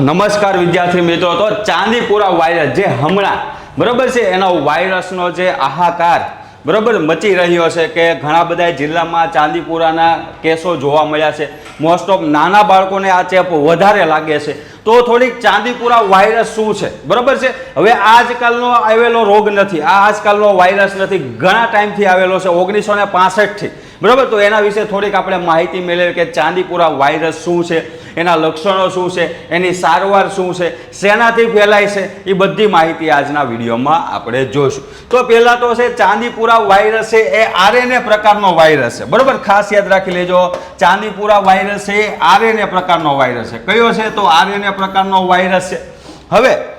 નમસ્કાર વિદ્યાર્થી મિત્રો. તો ચાંદીપુરા વાયરસ જે હમણાં, બરોબર છે, એનો વાયરસનો જે આહાકાર, બરોબર, મચી રહ્યો છે કે ઘણા બધા જિલ્લામાં ચાંદીપુરાના કેસો જોવા મળ્યા છે. મોસ્ટ ઓફ નાના બાળકોને આ ચેપ વધારે લાગે છે. તો થોડીક ચાંદીપુરા વાયરસ શું છે? બરોબર છે? હવે આજકાલનો આવેલો રોગ નથી. આ આજકાલનો વાયરસ નથી. ઘણા ટાઈમથી આવેલો છે. ઓગણીસો ને પાસઠથી. બરોબર? તો એના વિશે થોડીક આપણે માહિતી મેળવીએ કે ચાંદીપુરા વાયરસ શું છે, એના લક્ષણો શું છે, એની સારવાર શું છે, શેનાથી ફેલાય છે, એ બધી માહિતી આજના વિડીયોમાં આપણે જોઈશું. તો પહેલાં તો છે ચાંદીપુરા વાયરસ છે, એ આરએનએ પ્રકારનો વાયરસ છે. બરાબર? ખાસ યાદ રાખી લેજો, ચાંદીપુરા વાયરસ છે, એ આરએનએ પ્રકારનો વાયરસ છે. કયો છે? તો આરએનએ પ્રકારનો વાયરસ છે. હવે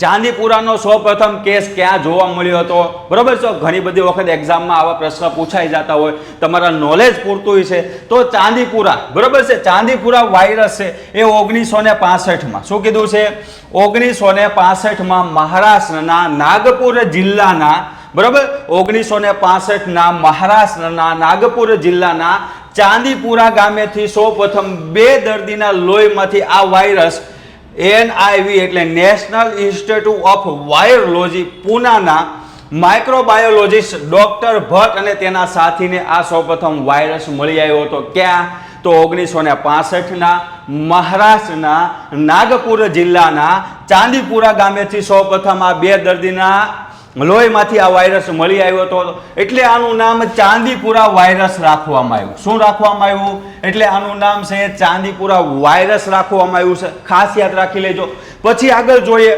ચાંદીપુરાનો સૌપ્રથમ કેસ ક્યાં જોવા મળ્યો હતો? બરોબર છે? ઘણી બધી વખત એક્ઝામમાં આવા પ્રશ્ન પૂછાઈ જતા હોય, તમારા નોલેજ પૂરતું છે તો ચાંદીપુરા, બરોબર છે? ચાંદીપુરા વાયરસ છે, એ ઓગણીસો ને પાસઠમાં. શું કીધું છે? ઓગણીસો ને પાસઠમાં મહારાષ્ટ્રના નાગપુર જિલ્લાના, બરોબર? ઓગણીસો ને પાસઠના મહારાષ્ટ્રના નાગપુર જિલ્લાના ચાંદીપુરા ગામેથી સૌપ્રથમ બે દર્દીના લોહીમાંથી આ વાયરસ એનઆઈવી એટલે નેશનલ ઇન્સ્ટિટ્યૂટ ઓફ વાયરોલોજી પૂનાના માઇક્રોબાયોલોજીસ્ટ ડોક્ટર ભટ્ટ અને તેના સાથીને આ સૌપ્રથમ વાયરસ મળી આવ્યો હતો. ક્યાં? તો ઓગણીસો ને પાસઠના મહારાષ્ટ્રના નાગપુર જિલ્લાના ચાંદીપુરા ગામેથી સૌપ્રથમ આ બે દર્દીના લોહીમાંથી આ વાયરસ મળી આવ્યો હતો. એટલે આનું નામ ચાંદીપુરા વાયરસ રાખવામાં આવ્યું. શું રાખવામાં આવ્યું? એટલે આનું નામ છે ચાંદીપુરા વાયરસ રાખવામાં આવ્યું છે. ખાસ યાદ રાખી લેજો. પછી આગળ જોઈએ.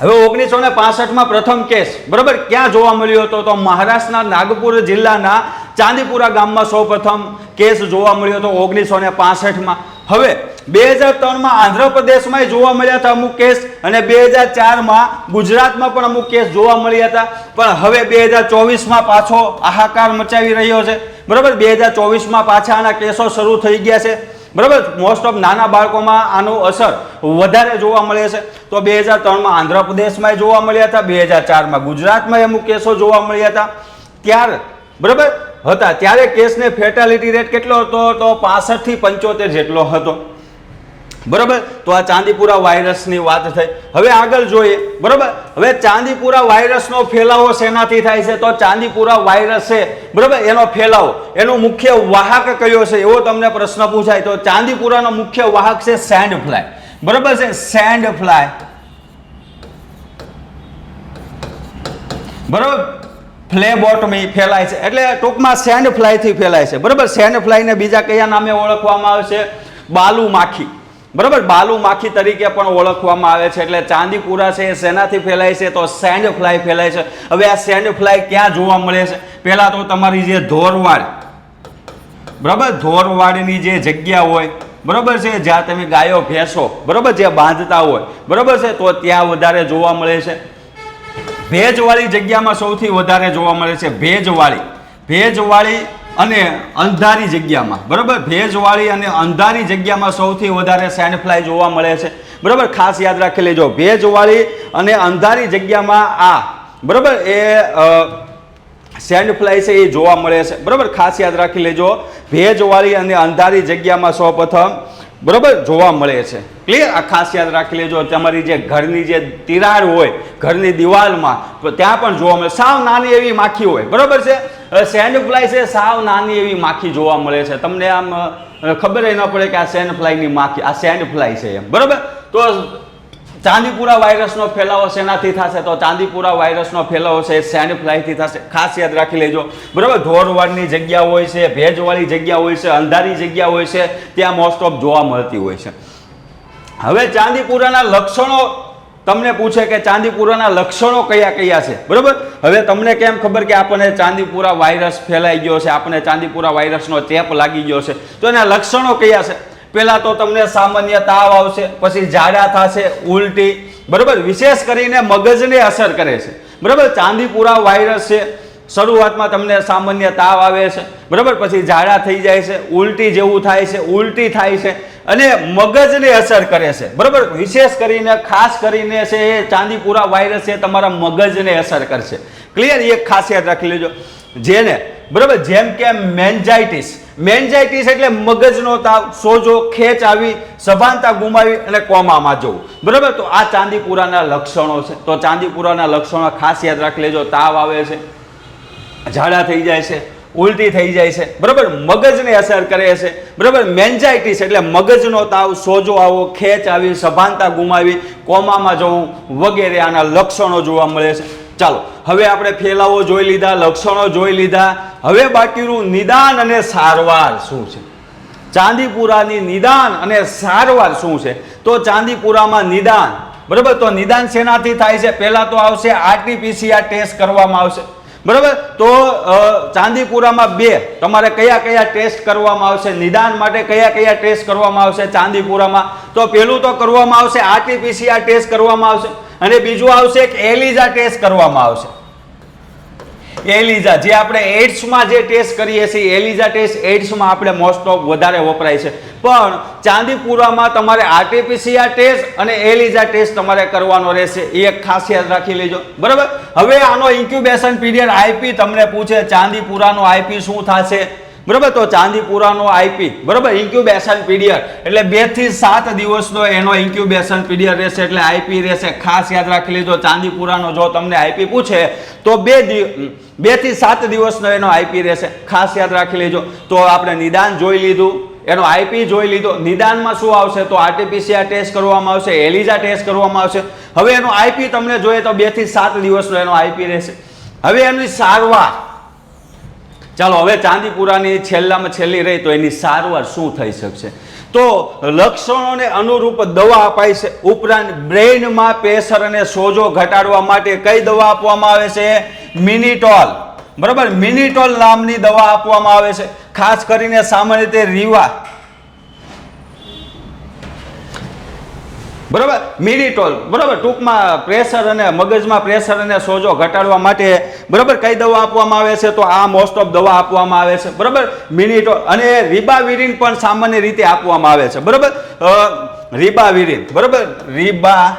હવે ઓગણીસો ને પાસઠમાં પ્રથમ કેસ. બરાબર? ક્યાં જોવા મળ્યો હતો તો મહારાષ્ટ્રના નાગપુર જિલ્લાના ચાંદીપુરા ગામમાં સૌપ્રથમ કેસ જોવા મળ્યો હતો ઓગણીસો ને પાસઠમાં. હવે બે હજાર ત્રણમાં આંધ્રપ્રદેશમાં જોવા મળ્યા હતા અમુક કેસ અને બે હજાર ચારમાં ગુજરાતમાં પણ અમુક કેસ જોવા મળ્યા હતા. પણ હવે બે હજાર ચોવીસમાં પાછો હાહાકાર મચાવી રહ્યો છે. બરાબર? બે હજાર ચોવીસમાં પાછા આના કેસો શરૂ થઈ ગયા છે. બરાબર? મોસ્ટ ઓફ નાના બાળકોમાં આનો અસર વધારે જોવા મળે છે. તો બે હજાર ત્રણમાં આંધ્રપ્રદેશમાં જોવા મળ્યા હતા. બે હજાર ચારમાં ગુજરાતમાં અમુક કેસો જોવા મળ્યા હતા. ત્યારે, બરાબર? હતા. ત્યારે કેસને ફેટાલિટી રેટ કેટલો હતો? તો પાસઠથી પંચોતેર જેટલો હતો. બરોબર? તો આ ચાંદીપુરા વાયરસની વાત થઈ. હવે આગળ જોઈએ. બરોબર? હવે ચાંદીપુરા વાયરસનો ફેલાવો શેનાથી થાય છે? તો ચાંદીપુરા વાયરસ છે બરોબર? એનો ફેલાવો. એનો મુખ્ય વાહક કયો છે? એવો તમને પ્રશ્ન પૂછાય. તો ચાંદીપુરાનો મુખ્ય વાહક છે સેન્ડ ફ્લાય બરોબર છે? સેન્ડ ફ્લાય બરોબર? ફ્લેબોટમી ફેલાય છે. એટલે ટૂંકમાં સેન્ડ ફ્લાયથી ફેલાય છે. બરાબર? સેન્ડ ફ્લાયને બીજા કયા નામે ઓળખવામાં આવે છે? બાલુ માખી. બરાબર? બાલુ માખી તરીકે પણ ઓળખવામાં આવે છે. એટલે ચાંદીપુરા છે એ શેનાથી ફેલાય છે. તો સેન્ડ ફ્લાય ફેલાય છે. હવે આ સેન્ડ ફ્લાય ક્યાં જોવા મળે છે? પહેલાં તો તમારી જે ધોરવાડ. બરાબર? ધોરવાડની જે જગ્યા હોય. બરોબર છે? જ્યાં તમે ગાયો ભેંસો. બરોબર? જે બાંધતા હોય. બરોબર છે? તો ત્યાં વધારે જોવા મળે છે. ભેજવાળી જગ્યામાં સૌથી વધારે જોવા મળે છે ભેજવાળી. ભેજવાળી અને અંધારી જગ્યામાં. બરાબર? ભેજવાળી અને અંધારી જગ્યામાં સૌથી વધારે સેન્ડ ફ્લાય જોવા મળે છે. બરાબર? ખાસ યાદ રાખી લેજો. ભેજવાળી અને અંધારી જગ્યામાં આ. બરાબર? એ સેન્ડ ફ્લાય છે એ જોવા મળે છે. બરાબર? ખાસ યાદ રાખી લેજો. ભેજવાળી અને અંધારી જગ્યામાં સૌપ્રથમ બરાબર? જોવા મળે છે. ક્લિયર આ ખાસ યાદ રાખી લેજો. તમારી જે ઘરની જે તિરાડ હોય, ઘરની દિવાલમાં, તો ત્યાં પણ જોવા મળે. સાવ નાની એવી માખી હોય. બરાબર છે? સેન્ડ ફ્લાય છે, સાવ નાની એવી માખી જોવા મળે છે. તમને આમ ખબર ખબર ન પડે કે આ સેન્ડ ફ્લાયની માખી, આ સેન્ડ ફ્લાય છે એમ. બરાબર? તો ચાંદીપુરા વાયરસનો ફેલાવો શેનાથી થશે? તો ચાંદીપુરા વાયરસનો ફેલાવો છે, સેન્ડ ફ્લાયથી થશે. ખાસ યાદ રાખી લેજો. બરાબર? ઢોરવાડની જગ્યા હોય છે, ભેજવાળી જગ્યા હોય છે, અંધારી જગ્યા હોય છે, ત્યાં મોસ્ટ ઓફ જોવા મળતી હોય છે. હવે ચાંદીપુરાના લક્ષણો તમને પૂછે કે ચાંદીપુરાના લક્ષણો કયા કયા છે? બરાબર? હવે તમને કેમ ખબર કે આપણને ચાંદીપુરા વાયરસ ફેલાઈ ગયો છે, આપણને ચાંદીપુરા વાયરસનો ચેપ લાગી ગયો છે? તો એના લક્ષણો કયા છે? પહેલા તો તમને સામાન્ય તાવ આવશે, પછી ઝાડા થશે, ઉલટી. બરાબર? વિશેષ કરીને મગજને અસર કરે છે. બરાબર? ચાંદીપુરા વાયરસ છે. શરૂઆતમાં તમને સામાન્ય તાવ આવે છે. બરાબર? પછી ઝાડા થઈ જાય છે, ઉલટી જેવું થાય છે, ઉલટી થાય છે, અને મગજને અસર કરે છે. બરાબર? વિશેષ કરીને, ખાસ કરીને છે એ ચાંદીપુરા વાયરસ છે તમારા મગજને અસર કરશે. ક્લિયર? એક ખાસિયત રાખી લેજો. જેને બરાબર? જેમ કે મેન્જાઇટિસ. મેન્જાઇટિસ એટલે મગજનો તાવ, સોજો, ખેંચ આવી, સભાનતા ગુમાવી અને કોમામાં જવું. બરાબર? તો આ ચાંદીપુરાના લક્ષણો છે. તો ચાંદીપુરાના લક્ષણો ખાસ યાદ રાખી લેજો. તાવ આવે છે, ઝાડા થઈ જાય છે, ઉલટી થઈ જાય છે. બરાબર? મગજને અસર કરે છે. બરાબર? મેન્જાઇટિસ એટલે મગજનો તાવ, સોજો આવો, ખેંચ આવી, સભાનતા ગુમાવી, કોમામાં જવું વગેરે આના લક્ષણો જોવા મળે છે. ચાલો, હવે આપણે ફેલાવો જોઈ લીધા, લક્ષણો જોઈ લીધા. હવે બાકીનું નિદાન અને સારવાર શું છે? ચાંદીપુરાની નિદાન અને સારવાર શું છે? તો ચાંદીપુરામાં નિદાન, બરાબર? તો નિદાન શેનાથી થાય છે? પહેલા તો આવશે આરટીપીસીઆર ટેસ્ટ કરવામાં આવશે. બરાબર? તો ચાંદીપુરામાં બે. તમારે કયા કયા ટેસ્ટ કરવામાં આવશે? નિદાન માટે કયા કયા ટેસ્ટ કરવામાં આવશે ચાંદીપુરામાં? તો પહેલું તો કરવામાં આવશે આરટીપીસીઆર ટેસ્ટ કરવામાં આવશે અને બીજું આવશે એક એલિઝા ટેસ્ટ કરવામાં આવશે. એલિઝા, જે આપણે એડ્સમાં જે ટેસ્ટ કરીએ છીએ, એલિઝા ટેસ્ટ એડ્સમાં આપણે મોસ્ટ ઓફ વધારે વપરાય છે. પણ ચાંદીપુરામાં તમારે આરટીપીસીઆર ટેસ્ટ અને એલિઝા ટેસ્ટ તમારે કરવાનો રહેશે. એ એક ખાસ યાદ રાખી લેજો. બરાબર? હવે આનો ઇન્ક્યુબેશન પીરિયડ આઈપી તમને પૂછે, ચાંદીપુરાનો આઈપી શું થશે? બરાબર? તો ચાંદીપુરાનો આઈપી બરાબર? ઇન્ક્યુબેશન પીરિયડ એટલે બેથી સાત દિવસનો એનો ઇન્ક્યુબેશન પીરિયડ રહેશે, એટલે આઈપી રહેશે. ખાસ યાદ રાખી લીધો ચાંદીપુરાનો જો તમને આઈપી પૂછે, તો બે બેથી સાત દિવસનો એનો આઈપી રહેશે. ખાસ યાદ રાખી લેજો. તો આપણે નિદાન જોઈ લીધું. એનો આઈપી જોઈ લીધો. નિદાનમાં શું આવશે? તો આરટીપીસીઆર ટેસ્ટ કરવામાં આવશે, એલિઝા ટેસ્ટ કરવામાં આવશે. હવે એનો આઈપી તમને જોઈએ તો બેથી સાત દિવસનો એનો આઈપી રહેશે. હવે એની સારવાર. ચાલો, હવે ચાંદીપુરાની છેલ્લામાં છેલ્લી રહી તો એની સારવાર શું થઈ શકશે? તો લક્ષણોને અનુરૂપ દવા અપાય છે. ઉપરાંત બ્રેઇનમાં પ્રેશર અને સોજો ઘટાડવા માટે કઈ દવા આપવામાં આવે છે? મિનિટોલ. બરાબર? મિનિટોલ નામની દવા આપવામાં આવે છે. ખાસ કરીને સામાન્ય રીતે રીવા. બરાબર? મિરીટોલ બરાબર? ટૂંકમાં પ્રેશર અને મગજમાં પ્રેશર અને સોજો ઘટાડવા માટે, બરાબર, કઈ દવા આપવામાં આવે છે? તો આ મોસ્ટ ઓફ દવા આપવામાં આવે છે. બરાબર? મિનિટોલ અને રીબાવિરીન પણ સામાન્ય રીતે આપવામાં આવે છે. બરાબર? રીબાવિરીન. બરાબર? રિબા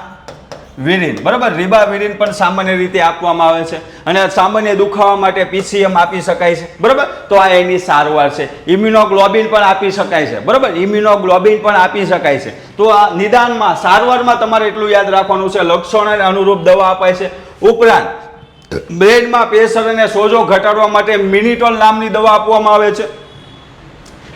વિરીન બરાબર? રીબા રિબાવિરીન પણ સામાન્ય રીતે આપવામાં આવે છે અને સામાન્ય દુખાવા માટે પીસીએમ આપી શકાય છે. બરાબર? તો આ એની સારવાર છે. ઇમ્યુનોગ્લોબિન પણ આપી શકાય છે. બરાબર? ઇમ્યુનોગ્લોબિન પણ આપી શકાય છે. તો આ નિદાનમાં, સારવારમાં તમારે એટલું યાદ રાખવાનું છે. લક્ષણોને અનુરૂપ દવા અપાય છે. ઉપરાંત, બ્રેડમાં પ્રેશર અને સોજો ઘટાડવા માટે મિનિટોલ નામની દવા આપવામાં આવે છે.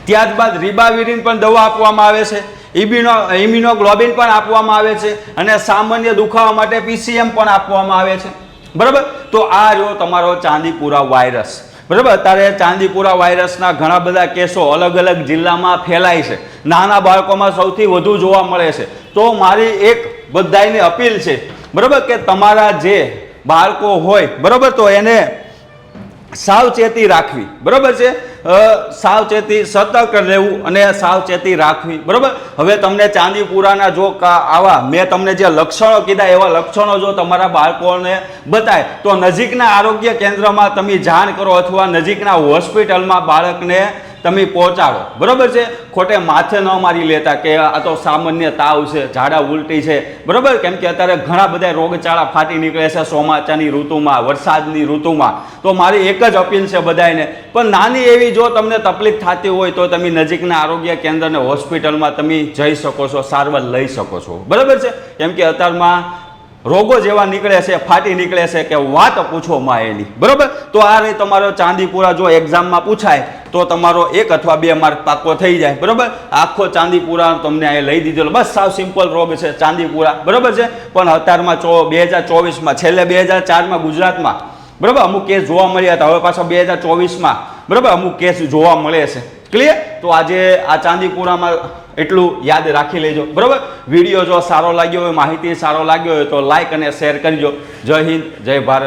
ત્યારબાદ રીબાવિરીન પણ દવા આપવામાં આવે છે. ઇમ્યુનો, ઇમ્યુનોગ્લોબિન પણ આપવામાં આવે છે અને સામાન્ય દુખાવા માટે પીસીએમ પણ આપવામાં આવે છે. બરાબર? તો આ જો તમારો ચાંદીપુરા વાયરસ. બરાબર? અત્યારે ચાંદીપુરા વાયરસના ઘણા બધા કેસો અલગ અલગ જિલ્લામાં ફેલાય છે. નાના બાળકોમાં સૌથી વધુ જોવા મળે છે. તો મારી એક બધાને અપીલ છે. બરાબર? કે તમારા જે બાળકો હોય, બરાબર? તો એને સાવચેતી રાખવી. બરાબર છે? સાવચેતી સતર્ક રહેવું અને સાવચેતી રાખવી. બરાબર? હવે તમને ચાંદીપુરાના જો આવા, મેં તમને જે લક્ષણો કીધા, એવા લક્ષણો જો તમારા બાળકોને બતાય, તો નજીકના આરોગ્ય કેન્દ્રમાં તમે જાણ કરો અથવા નજીકના હોસ્પિટલમાં બાળકને તમે પહોંચાડો. બરાબર છે? ખોટે માથે ન મારી લેતા કે આ તો સામાન્ય તાવ છે, ઝાડા ઉલટી છે. બરાબર? કેમ કે અત્યારે ઘણા બધા રોગચાળા ફાટી નીકળે છે ચોમાસાની ઋતુમાં, વરસાદની ઋતુમાં. તો મારી એક જ અપીલ છે બધાને પણ નાની એવી જો તમને તકલીફ થતી હોય તો તમે નજીકના આરોગ્ય કેન્દ્રને હોસ્પિટલમાં તમે જઈ શકો છો, સારવાર લઈ શકો છો. બરાબર છે? કેમ કે અત્યારમાં રોગો જેવા નીકળે છે, ફાટી નીકળે છે કે વાત પૂછો માં એની બરોબર? તો આ રહી તમારો ચાંદીપુરા જો એક્ઝામમાં પૂછાય, તો તમારો એક અથવા બે માર્ક પાકો થઈ જાય. બરોબર? આખો ચાંદીપુરા તમને અહીં લઈ દીધેલો. બસ સાવ સિમ્પલ રોગ છે ચાંદીપુરા. બરોબર છે? પણ અત્યારમાં ચો, બે હજાર ચોવીસમાં, છેલ્લે બે હજાર ચારમાં ગુજરાતમાં. બરોબર? અમુક કેસ જોવા મળ્યા હતા. હવે પાછા બે હજાર ચોવીસમાં. બરોબર? અમુક કેસ જોવા મળે છે. ક્લિયર તો આજે આ ચાંદીપુરામાં એટલું યાદ રાખી લેજો. બરોબર? વીડિયો જો સારો લાગ્યો હોય, માહિતી સારો લાગ્યો હોય, તો લાઈક અને શેર કરજો. જય હિન્દ, જય ભારત.